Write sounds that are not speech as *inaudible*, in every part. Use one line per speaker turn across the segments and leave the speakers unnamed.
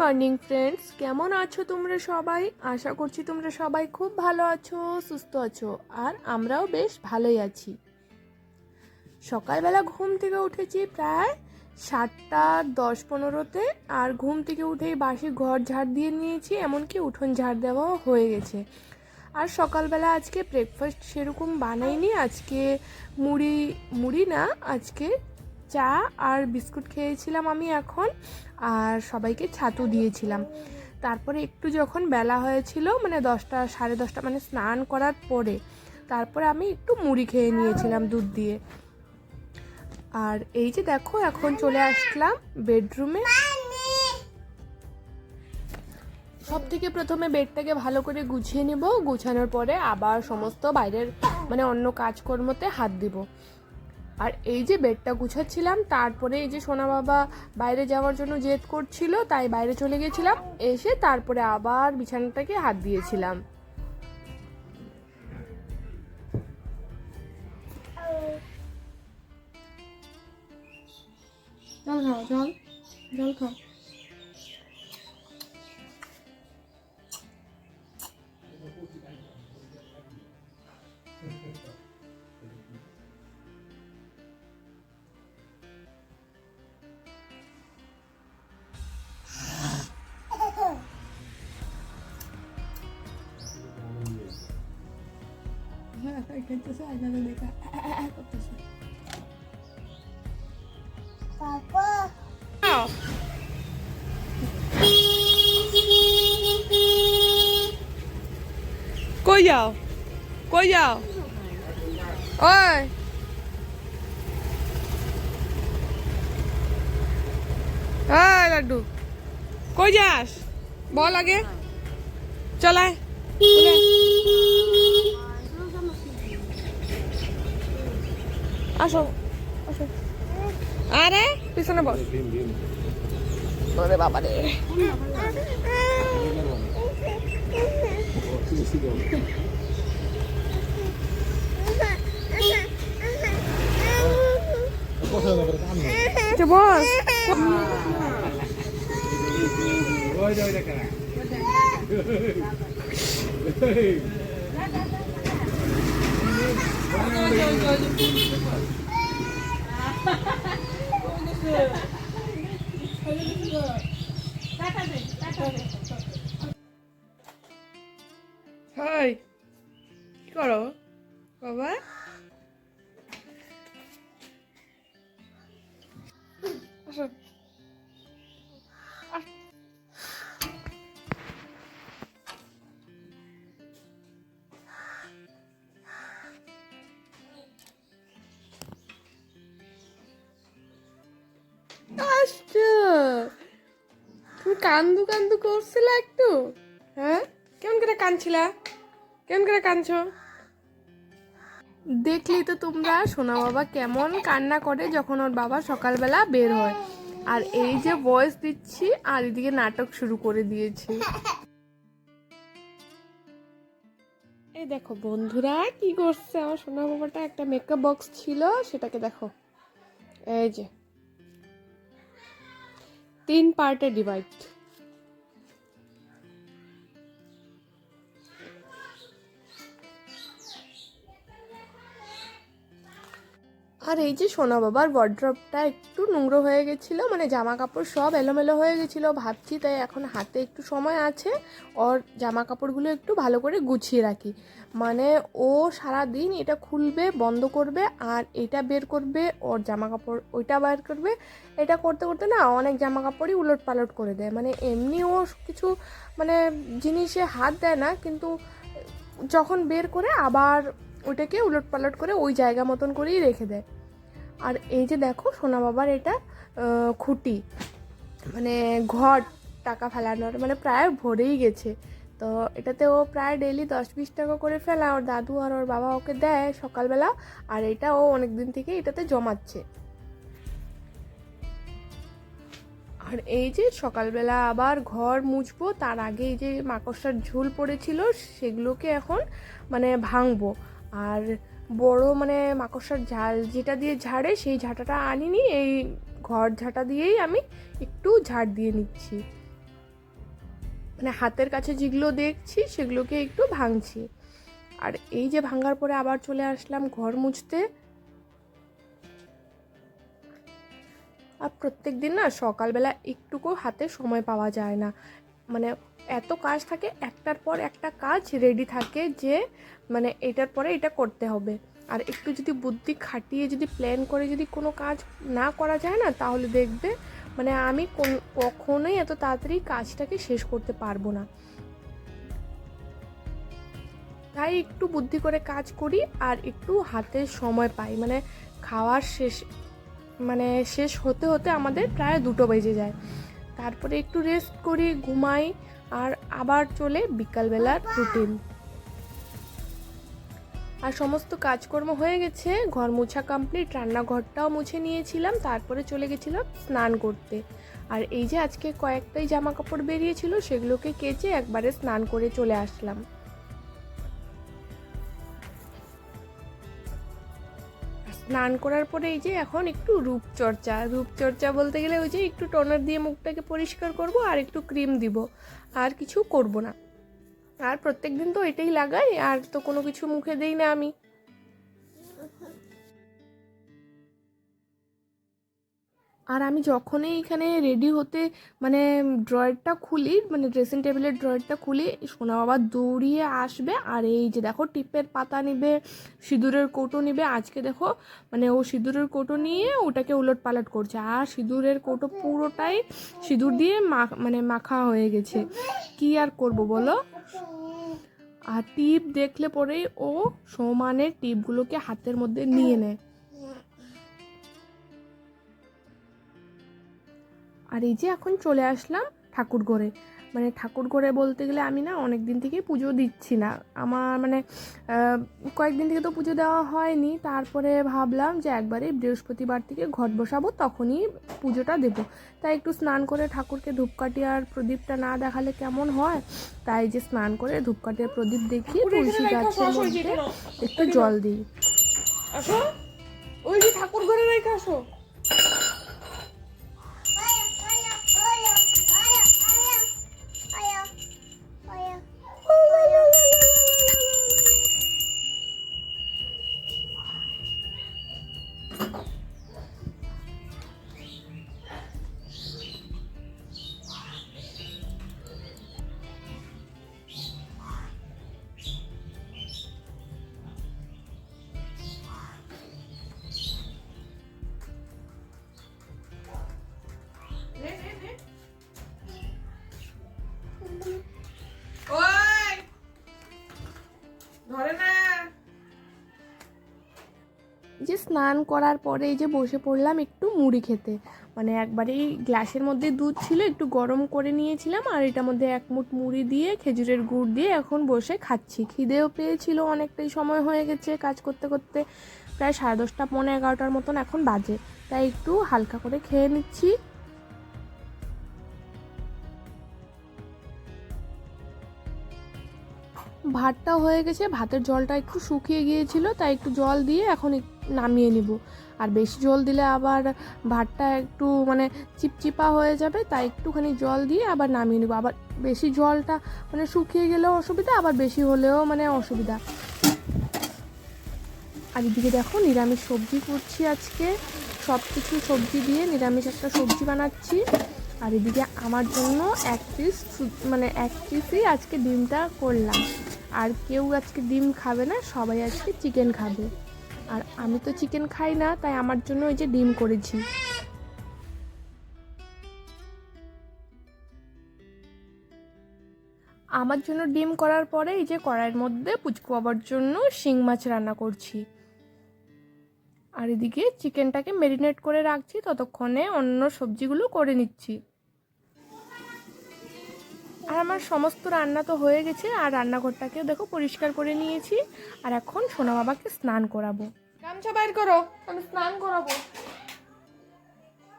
Morning friends, কেমন আছো তোমরা সবাই? আশা করছি তোমরা সবাই খুব ভালো আছো, সুস্থ আছো, আর আমরাও বেশ ভালোই আছি। সকালবেলা ঘুম থেকে উঠেছি প্রায় সাতটা দশ পনেরোতে, আর ঘুম থেকে উঠেই বাসি ঘর ঝাড় দিয়ে নিয়েছি, এমনকি উঠোন ঝাড় দেওয়াও হয়ে গেছে। আর সকালবেলা আজকে ব্রেকফাস্ট সেরকম বানাইনি, আজকে মুড়ি মুড়ি না, আজকে চা আর বিস্কুট খেয়েছিলাম আমি এখন, আর সবাইকে ছাতু দিয়েছিলাম। তারপরে একটু যখন বেলা হয়েছিল মানে দশটা, সাড়ে দশটা মানে স্নান করার পরে, তারপরে আমি একটু মুড়ি খেয়ে নিয়েছিলাম দুধ দিয়ে। আর এই যে দেখো, এখন চলে আসলাম বেডরুমে। সব থেকে প্রথমে বেডটাকে ভালো করে গুছিয়ে নিব, গুছানোর পরে আবার সমস্ত বাইরের মানে অন্য কাজকর্মতে হাত দিব। আর এই যে বেডটা গুছাচ্ছিলাম, তারপরে এই যে সোনা বাবা বাইরে যাওয়ার জন্য জেদ করছিল, তাই বাইরে চলে গেছিলাম। এসে তারপরে আবার বিছানাটাকে হাত দিয়েছিলাম। জল খাও, জল জল খাও। দেখা করতেছে কই যাও? কই যাও? ওই। ওই লাড্ডু। কই যাস? বল আগে। চলায় আসো আসো আরে পিছনে বল ওরে বাবা রে তো বল হাই কি করো বাবা আস। আসছো? তুমি কান্দু কান্দু করছিলা একটু হ্যাঁ? কেমন করে কাঁদছিলা? কেমন করে কাঁদছো? দেখলেই তো তোমরা, সোনা বাবা কেমন কান্না করে যখন ওর বাবা সকালবেলা বের হয়। আর এই যে ভয়েস দিচ্ছি, আর এদিকে নাটক শুরু করে দিয়েছি। এই দেখো বন্ধুরা, কি করছে? আমার সোনা বাবাটা একটা মেকআপ বক্স ছিল, সেটাকে দেখো। এই যে। তিন পার্টে ডিভাইড আর এই যে সোনা বাবার ওয়ার্ড্রপটা একটু নোংরো হয়ে গেছিল মানে জামা কাপড় সব এলোমেলো হয়ে গেছিল, ভাবছি তাই এখন হাতে একটু সময় আছে, ওর জামা কাপড়গুলো একটু ভালো করে গুছিয়ে রাখি। মানে ও সারা দিন এটা খুলবে, বন্ধ করবে, আর এটা বের করবে, ওর জামা কাপড় ওইটা বের করবে। এটা করতে করতে না অনেক জামা কাপড়ই উলট পালট করে দেয় মানে এমনি ও কিছু মানে জিনিসে হাত দেয় না, কিন্তু যখন বের করে আবার ওটাকে উলট পালট করে ওই জায়গা মতন করেই রেখে দেয়। আর এই যে দেখো সোনা বাবার এটা খুঁটি মানে ঘর টাকা ফেলানোর মানে প্রায় ভরেই গেছে। তো এটাতে ও প্রায় ডেলি দশ বিশ টাকা করে ফেলা, ওর দাদু আর ওর বাবা ওকে দেয় সকালবেলা, আর এটা ও অনেক দিন থেকে এটাতে জমাচ্ছে। আর এই যে সকালবেলা আবার ঘর মুছবো, তার আগে এই যে মাকড়সার ঝুল পড়েছিল, সেগুলোকে এখন মানে ভাঙবো। আর বড় মানে মাকড়সার ঝাল যেটা দিয়ে ঝাড়ে, সেই ঝাঁটাটা আনিনি, এই ঘর ঝাঁটা দিয়েই আমি একটু ঝাড় দিয়ে নিচ্ছি। মানে হাতের কাছে যেগুলো দেখছি, সেগুলোকে একটু ভাঙছি। আর এই যে ভাঙার পরে আবার চলে আসলাম ঘর মুছতে। আর প্রত্যেক দিন না সকালবেলা একটুকু হাতে সময় পাওয়া যায় না। মানে এত কাজ থাকে, একটার পর একটা কাজ রেডি থাকে যে মানে এটার পরে এটা করতে হবে। আর একটু যদি বুদ্ধি খাটিয়ে যদি প্ল্যান করে যদি কোনো কাজ না করা যায় না, তাহলে দেখবে মানে আমি কোন, কখনোই এত তাড়াতাড়ি কাজটাকে শেষ করতে পারব না। তাই একটু বুদ্ধি করে কাজ করি আর একটু হাতে সময় পাই। মানে খাওয়ার শেষ মানে শেষ হতে হতে আমাদের প্রায় দুটো বেজে যায়। তারপরে একটু রেস্ট করি, ঘুমাই আর আবার চলে বিকালবেলার রুটিন আর সমস্ত কাজকর্ম হয়ে গেছে, ঘর মোছা কমপ্লিট রান্নাঘরটাও মুছে নিয়েছিলাম, তারপরে চলে গেছিলাম স্নান করতে। আর এই যে আজকে কয়েকটাই জামা কাপড় বেরিয়েছিল, সেগুলোকে কেচে একবারে স্নান করে চলে আসলাম। স্নান করার পরে এই যে এখন একটু রূপচর্চা রূপচর্চা বলতে গেলে ওই যে একটু টনার দিয়ে মুখটাকে পরিষ্কার করব আর একটু ক্রিম দিব, আর কিছু করব না। আর প্রত্যেক দিন তো এটাই লাগাই, আর তো কোনো কিছু মুখে দিই না আমি। আর আমি যখনই এখানে রেডি হতে মানে ড্রয়ারটা খুলি মানে ড্রেসিং টেবিলের ড্রয়ারটা খুলি, সোনা বাবা দৌড়িয়ে আসবে। আর এই যে দেখো, টিপের পাতা নিবে, সিঁদুরের কৌটো নিবে। আজকে দেখো মানে ও সিঁদুরের কৌটো নিয়ে ওটাকে উলট পালট করছে। আর সিঁদুরের কৌটো পুরোটাই সিঁদুর দিয়ে মা মানে মাখা হয়ে গেছে। কি আর করব বলো? আর টিপ দেখলে পরেই ও সমানের টিপগুলোকে হাতের মধ্যে নিয়ে নেয়। আর এই যে এখন চলে আসলাম ঠাকুর ঘরে মানে ঠাকুর ঘরে বলতে গেলে আমি না অনেক দিন থেকে পুজো দিচ্ছি না। আমার মানে কয়েকদিন থেকে তো পুজো দেওয়া হয়নি। তারপরে ভাবলাম যে একবারে বৃহস্পতিবার থেকে ঘট বসাবো তখনই পুজোটা দেবো। তাই একটু স্নান করে ঠাকুরকে ধূপকাঠি আর প্রদীপটা না দেখালে কেমন হয়? তাই যে স্নান করে ধূপকাঠি আর প্রদীপ দেখি তুলসী গাছের মধ্যে একটু জল দিই।
আসো। ওই যে ঠাকুর ঘরে রেখে আসো। ধরে না।
যে স্নান করার পরে এই যে বসে পড়লাম একটু মুড়ি খেতে। মানে একবারেই গ্লাসের মধ্যে দুধ ছিল, একটু গরম করে নিয়েছিলাম আর এটার মধ্যে এক মুঠ মুড়ি দিয়ে, খেজুরের গুড় দিয়ে এখন বসে খাচ্ছি। খিদেও পেয়েছিল অনেকটাই সময় হয়ে গেছে কাজ করতে করতে। প্রায় সাড়ে দশটা পনেরো এগারোটার মতন এখন বাজে। তাই একটু হালকা করে খেয়ে নিচ্ছি। ভাতটা হয়ে গেছে। ভাতের জলটা একটু শুকিয়ে গিয়েছিল, তাই একটু জল দিয়ে এখন নামিয়ে নিব। আর বেশি জল দিলে আবার ভাতটা একটু মানে চিপচিপা হয়ে যাবে, তাই একটুখানি জল দিয়ে আবার নামিয়ে নিব। আবার বেশি জলটা মানে শুকিয়ে গেলেও অসুবিধা, আবার বেশি হলেও মানে অসুবিধা। আর এদিকে দেখো নিরামিষ সবজি করছি আজকে। সব কিছু সবজি দিয়ে নিরামিষ একটা সবজি বানাচ্ছি। আর এদিকে আমার জন্য এক পিস মানে এক পিসই আজকে ডিমটা করলাম। আর কেউ আজকে ডিম খাবে না, সবাই আজকে চিকেন খাবে। আর আমি তো চিকেন খাই না, তাই আমার জন্য ওই যে ডিম করেছি। আমার জন্য ডিম করার পরে এই যে কড়াইয়ের মধ্যে পুচকু বাবার জন্য শিং মাছ রান্না করছি। আর এদিকে চিকেনটাকে মেরিনেট করে রাখছি, ততক্ষণে অন্য সবজিগুলো করে নিচ্ছি। আর আমার সমস্ত রান্না তো হয়ে গেছে, আর রান্নাঘরটাকেও দেখো পরিষ্কার করে নিয়েছি, আর এখন সোনা বাবাকে স্নান করাবো।
গামছা বাইর করো, আমি স্নান করাবো।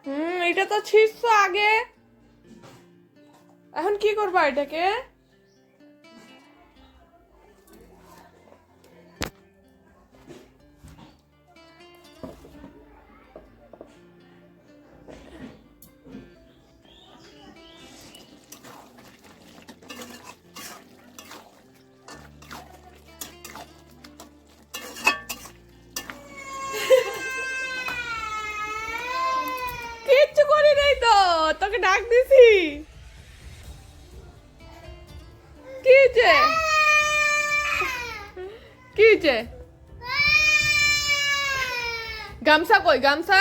হুম, এটা তো ছিঁড়ছো আগে। এখন কি করব এটাকে? ডাক কি হয়েছে? কি হয়েছে? গামছা কই? গামছা?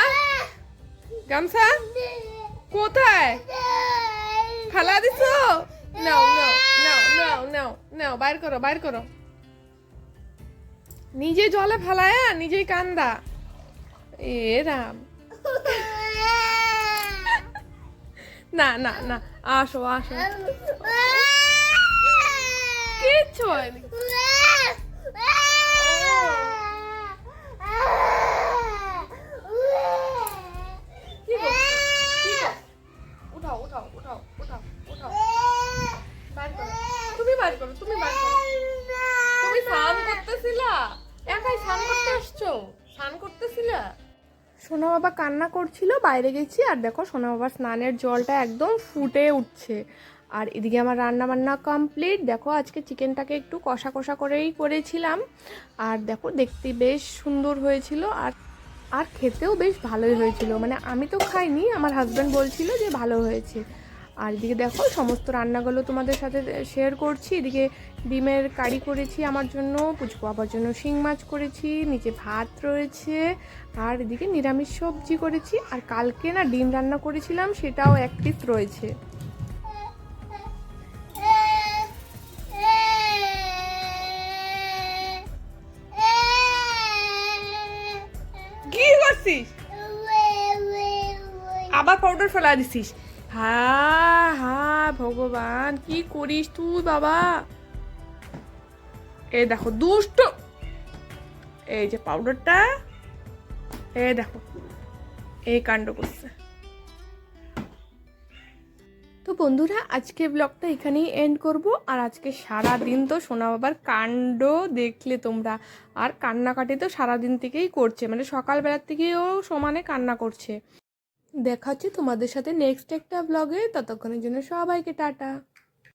গামছা? কোথায়? ফালা দিছো? নাও নাও নাও নাও নাও নাও, বাইর করো বাইর করো। নিজে জলে ফেলায়, নিজেই কান্দা। এ রাম। না না না আসো আসো। *laughs* কিচ্ছু হয়নি কি গো? কি গো? উঠাও উঠাও উঠাও উঠাও উঠাও বাইর করো তুমি বাইর করো তুমি বাইর করো তুমি স্নান করতেছিলা একাই স্নান করতে আসছো স্নান করতেছিলা
সোনা বাবা কান্না করছিল, বাইরে গেছি, আর দেখো সোনা বাবার স্নানের জলটা একদম ফুটে উঠছে। আর এদিকে আমার রান্না বান্না কমপ্লিট দেখো আজকে চিকেনটাকে একটু কষা কষা করেই করেছিলাম। আর দেখো দেখতে বেশ সুন্দর হয়েছিল, আর আর খেতেও বেশ ভালোই হয়েছিল। মানে আমি তো খাইনি, আমার হাজব্যান্ড বলছিল যে ভালো হয়েছে। আর এদিকে দেখো, সমস্ত রান্নাগুলো তোমাদের সাথে শেয়ার করছি। এদিকে ডিমের কারি করেছি আমার জন্য, পুচকু বাবার জন্য শিং মাছ করেছি, নিচে ভাত রয়েছে, আর এদিকে নিরামিষ সবজি করেছি। আর কালকে না ডিম রান্না করেছিলাম, সেটাও এক পিস রয়েছে।
আবার পাউডার ফেলা দিছিস? হা হা ভগবান, কি করিস তুই বাবা? এই দেখো, দুষ্ট! এই যে পাউডারটা এই দেখো, এই কাণ্ড করছে।
তো বন্ধুরা আজকে ব্লগটা এখানেই এন্ড করব। আর আজকে সারা দিন তো সোনা বাবার কাণ্ড দেখলে তোমরা। আর কান্নাকাটি তো সারা দিন থেকেই করছে মানে সকালবেলার থেকেও সমানে কান্না করছে। দেখা হচ্ছে তোমাদের সাথে নেক্সট একটা ব্লগে ততক্ষণের জন্য সবাইকে টাটা।